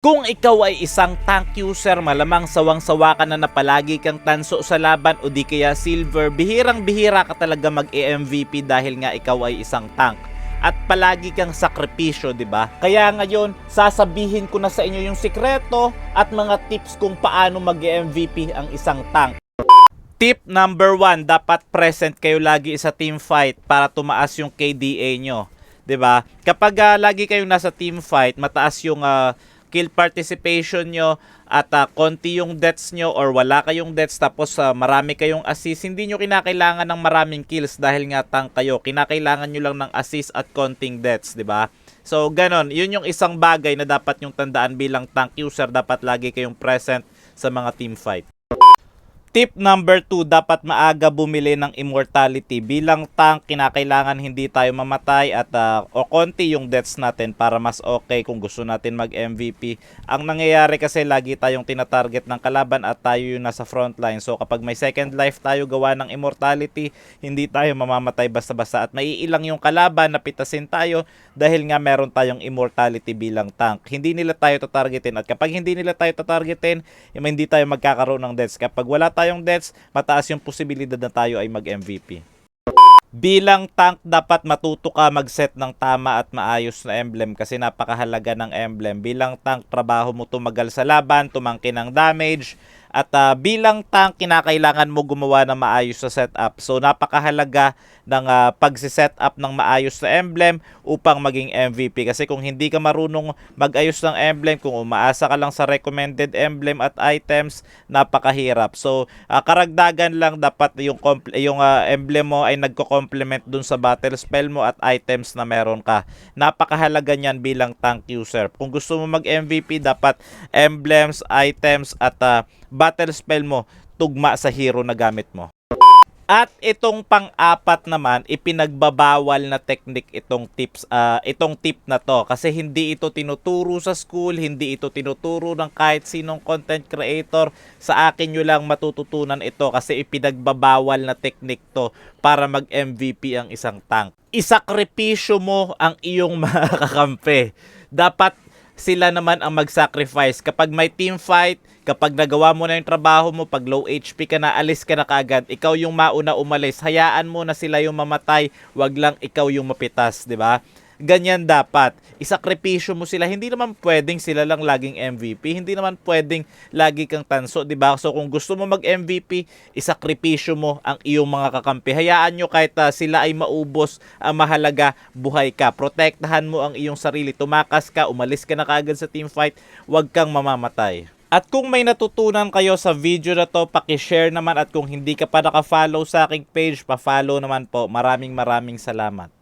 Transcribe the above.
Kung ikaw ay isang tank user, malamang sawang-sawa ka na na palagi kang tanso sa laban o di kaya silver, bihirang-bihira ka talaga mag-MVP dahil nga ikaw ay isang tank. At palagi kang sakripisyo, di ba? Kaya ngayon, sasabihin ko na sa inyo yung sikreto at mga tips kung paano mag-MVP ang isang tank. Tip number one, dapat present kayo lagi sa team fight para tumaas yung KDA nyo. 'Di ba? Kapag ah, lagi kayong nasa team fight, mataas yung ah, kill participation nyo at ah, konti yung deaths nyo or wala kayong deaths tapos ah, marami kayong assist, hindi nyo kinakailangan ng maraming kills dahil nga tank kayo. Kinakailangan nyo lang ng assist at konting deaths, 'di ba? So, ganon. Yun yung isang bagay na dapat yung tandaan bilang tank user. Dapat lagi kayong present sa mga team fight. Tip number 2, dapat maaga bumili ng immortality. Bilang tank, kinakailangan hindi tayo mamatay at ah, o konti yung deaths natin para mas okay kung gusto natin mag-MVP. Ang nangyayari kasi lagi tayong tinatarget ng kalaban at tayo yung nasa frontline. So kapag may second life tayo gawa ng immortality, hindi tayo mamamatay basta-basta at maiilang yung kalaban na pitasin tayo dahil nga meron tayong immortality bilang tank. Hindi nila tayo tatargetin at kapag hindi nila tayo tatargetin, yung hindi tayo magkakaroon ng deaths. Kapag wala tayong deaths, mataas yung posibilidad na tayo ay mag-MVP. Bilang tank, dapat matuto ka mag-set ng tama at maayos na emblem kasi napakahalaga ng emblem. Bilang tank, trabaho mo tumagal sa laban, tumangkin ng damage, at ah, bilang tank, kinakailangan mo gumawa ng maayos na setup. So, napakahalaga ng uh, pagsiset up ng maayos na emblem upang maging MVP. Kasi kung hindi ka marunong mag-ayos ng emblem, kung umaasa ka lang sa recommended emblem at items, napakahirap. So, ah, karagdagan lang dapat yung, yung ah, emblem mo ay nagko-complement dun sa battle spell mo at items na meron ka. Napakahalaga niyan bilang tank user. Kung gusto mo mag-MVP, dapat emblems, items at ah, battle spell mo tugma sa hero na gamit mo. At itong pang-apat naman, ipinagbabawal na technique itong tips ah, itong tip na to kasi hindi ito tinuturo sa school, hindi ito tinuturo ng kahit sinong content creator. Sa akin nyo lang matututunan ito kasi ipinagbabawal na technique to para mag-MVP ang isang tank. Isakripisyo mo ang iyong mga kakampi. Dapat sila naman ang mag-sacrifice. Kapag may team fight, kapag nagawa mo na yung trabaho mo, pag low HP ka na, alis ka na kaagad. Ikaw yung mauna umalis. Hayaan mo na sila yung mamatay, wag lang ikaw yung mapitas, di ba? Ganyan dapat. Isakripisyo mo sila. Hindi naman pwedeng sila lang laging MVP. Hindi naman pwedeng lagi kang tanso, 'di ba? So kung gusto mo mag-MVP, isakripisyo mo ang iyong mga kakampi. Hayaan nyo kahit ah, sila ay maubos, ang mahalaga buhay ka. Protektahan mo ang iyong sarili. Tumakas ka, umalis ka na kaagad sa team fight, huwag kang mamamatay. At kung may natutunan kayo sa video na to, paki-share naman at kung hindi ka pa naka-follow sa aking page, pa-follow naman po. Maraming maraming salamat.